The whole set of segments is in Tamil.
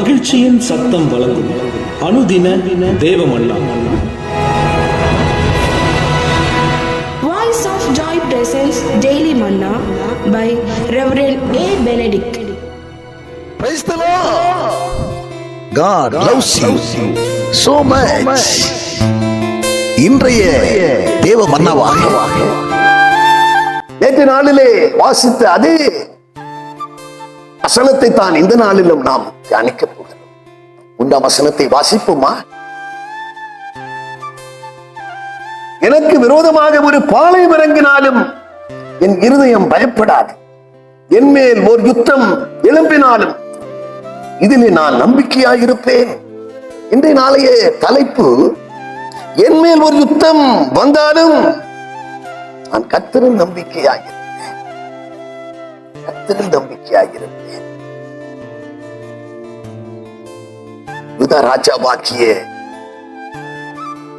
மகிழ்ச்சியின் சத்தம் வழங்கும் அனுதின தேவமல்லா Voice of Joy presents Daily Manna by Reverend A. Benedict. Praise the Lord. God loves you so much. இன்றைய தேவ மன்னவாக நேற்று நாளிலே வாசித்த அதே வசனத்தை தான் இந்த நாளிலும் நாம் தியானிக்க போகிறோம். உண்டாம் வசனத்தை வாசிப்போமா? எனக்கு விரோதமாக ஒரு பாலை இறங்கினாலும் என் இருதயம் பயப்படாது. என் மேல் ஒரு யுத்தம் எழும்பினாலும் இதிலே நான் நம்பிக்கையாயிருப்பேன். இன்றைய நாளைய தலைப்பு என் மேல் ஒரு யுத்தம் வந்தாலும் நான் கத்தரில் நம்பிக்கையாயிருப்பேன் கத்தரில் யுத ராஜாவாக்கிய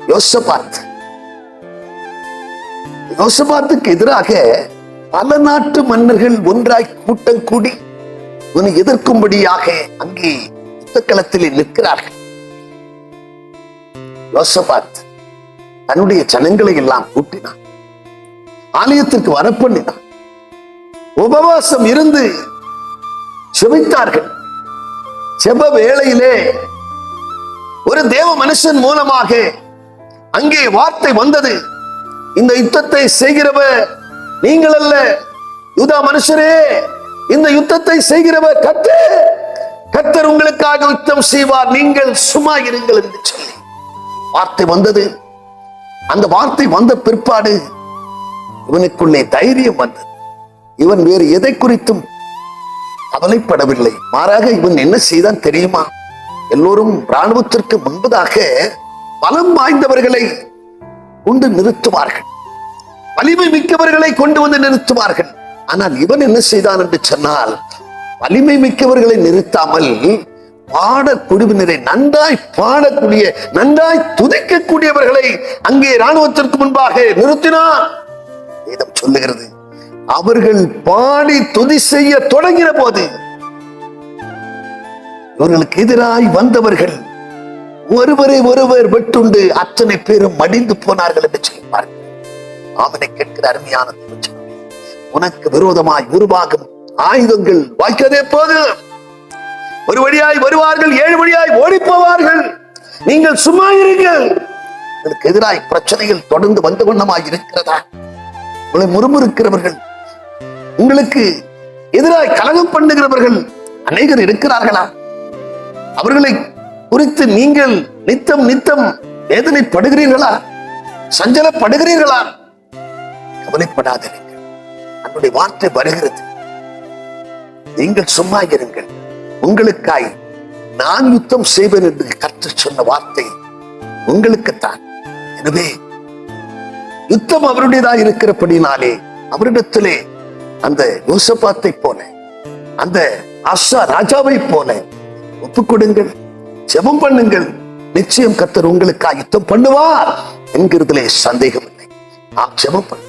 யோசபாத். யோசபாத்துக்கு எதிராக பல நாட்டு மன்னர்கள் ஒன்றாய் கூட்டம் கூடி உன்னை எதிர்க்கும்படியாக அங்கே யுத்தக்களத்திலே நிற்கிறார்கள். யோசபாத் தன்னுடைய ஜனங்களை எல்லாம் கூட்டினான். ஆலயத்திற்கு வரப்பண்ணினான். உபவாசம் இருந்து செபித்தார்கள். செப வேளையிலே ஒரு தேவ மனுஷன் மூலமாக அங்கே வார்த்தை வந்தது. இந்த யுத்தத்தை செய்கிறவர் நீங்கள் அல்ல. யுதா மனுஷரே இந்த யுத்தத்தை செய்கிறவர் கத்தர் கத்தர் உங்களுக்காக யுத்தம் செய்வார். நீங்கள் சும்மா இருங்கள் என்று சொல்லி வார்த்தை வந்தது. அந்த வார்த்தை வந்த பிற்பாடு இவனுக்குள்ளே தைரியம் வந்தது. இவன் வேறு எதை குறித்தும் கவலைப்படவில்லை. மாறாக இவன் என்ன செய்தான் தெரியுமா? எல்லோரும் இராணுவத்திற்கு முன்பதாக பலம் வாய்ந்தவர்களை கொண்டு நிறுத்துவார்கள். வலிமை மிக்கவர்களை கொண்டு வந்து நிறுத்துவார்கள். ஆனால் இவன் என்ன செய்தான் என்று சொன்னால் வலிமை மிக்கவர்களை நிறுத்தாமல் பாடக்குழுவினரை நன்றாய் பாடக்கூடிய நன்றாய் துதிக்கக்கூடியவர்களை அங்கே இராணுவத்திற்கு முன்பாக நிறுத்தினான். வேதம் சொல்லுகிறது அவர்கள் பாடி துதி செய்ய தொடங்கின போது இவர்களுக்கு எதிராய் வந்தவர்கள் ஒருவரை ஒருவர் வெட்டுண்டு அத்தனை பேரும் மடிந்து போனார்கள் என்று சொல்லுவார்கள் அவனை கேட்கிற அருமையான உனக்கு விரோதமாய் உருவாகும் ஆயுதங்கள் வாய்க்கதே போது. ஒரு வழியாய் வருவார்கள் ஏழு வழியாய் ஓடிப்போவார்கள். நீங்கள் சும்மா இருங்கள். உங்களுக்கு எதிராய் பிரச்சனைகள் தொடர்ந்து வந்த வண்ணமாய் இருக்கிறதா? உங்களை முறுமுறுக்கிறவர்கள் உங்களுக்கு எதிராய் கலகம் பண்ணுகிறவர்கள் அநேகர் இருக்கிறார்களா? அவர்களை குறித்து நீங்கள் நித்தம் நித்தம் வேதனைப்படுகிறீர்களா? சஞ்சலப்படுகிறீர்களா? கவலைப்படாதீர்கள் அன்னுடைய வார்த்தை வருகிறது. நீங்கள் சும்மா இருங்கள். உங்களுக்காய் நான் யுத்தம் செய்வேன் என்று கற்று சொன்ன வார்த்தை உங்களுக்குத்தான். எனவே யுத்தம் அவருடையதா இருக்கிறபடினாலே அவரிடத்திலே அந்த யோசபாத்தை போனேன் அந்த அஷா ராஜாவை போல ஒப்பு கொடுங்கள் ஜெபம் பண்ணுங்கள். நிச்சயம் கத்தர் உங்களுக்காக யுத்தம் பண்ணுவார் என்கிறதுலே சந்தேகம் இல்லை நாம் ஜெபம் பண்ண.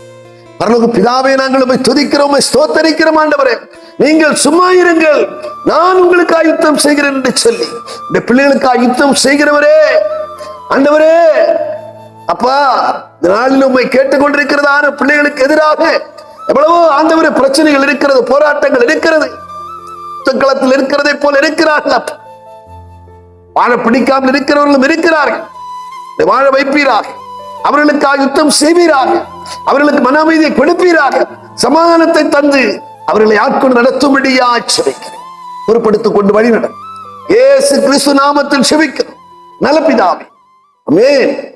பரலோக பிதாவே நாங்கள் உம்மை துதிக்கிறோம் ஸ்தோத்தரிக்கிறோம் ஆண்டவரே. நீங்கள் சும்மா இருங்கள். நான் உங்களுக்கு ஆயுத்தம் செய்கிறேன் என்று சொல்லி இந்த பிள்ளைகளுக்கு ஆயுத்தம் செய்கிறவரே. ஆண்டவரே அப்பா இந்த நாளில் உண்மை கேட்டுக்கொண்டிருக்கிறதான பிள்ளைகளுக்கு எதிராக எவ்வளவோ ஆண்டவரே பிரச்சனைகள் இருக்கிறது போராட்டங்கள் இருக்கிறது. யுத்தக்களத்தில் இருக்கிறதை போல இருக்கிறார்கள். வாழ பிடிக்காமல் இருக்கிறவர்களும் இருக்கிறார்கள். வாழ வைப்பீராக. அவர்களுக்காக யுத்தம் செய்வீராக. அவர்களுக்கு மன அமைதியை கொடுப்பீராக. சமாதானத்தை தந்து அவர்களை ஆட்கொண்டு நடத்தும்படியா செபிக்கிறேன். பொறுப்படுத்திக் கொண்டு வழி நட ஏசு கிறிஸ்து நாமத்தில் செபிக்கிறோம். நலப்பிதாவே. அமேன்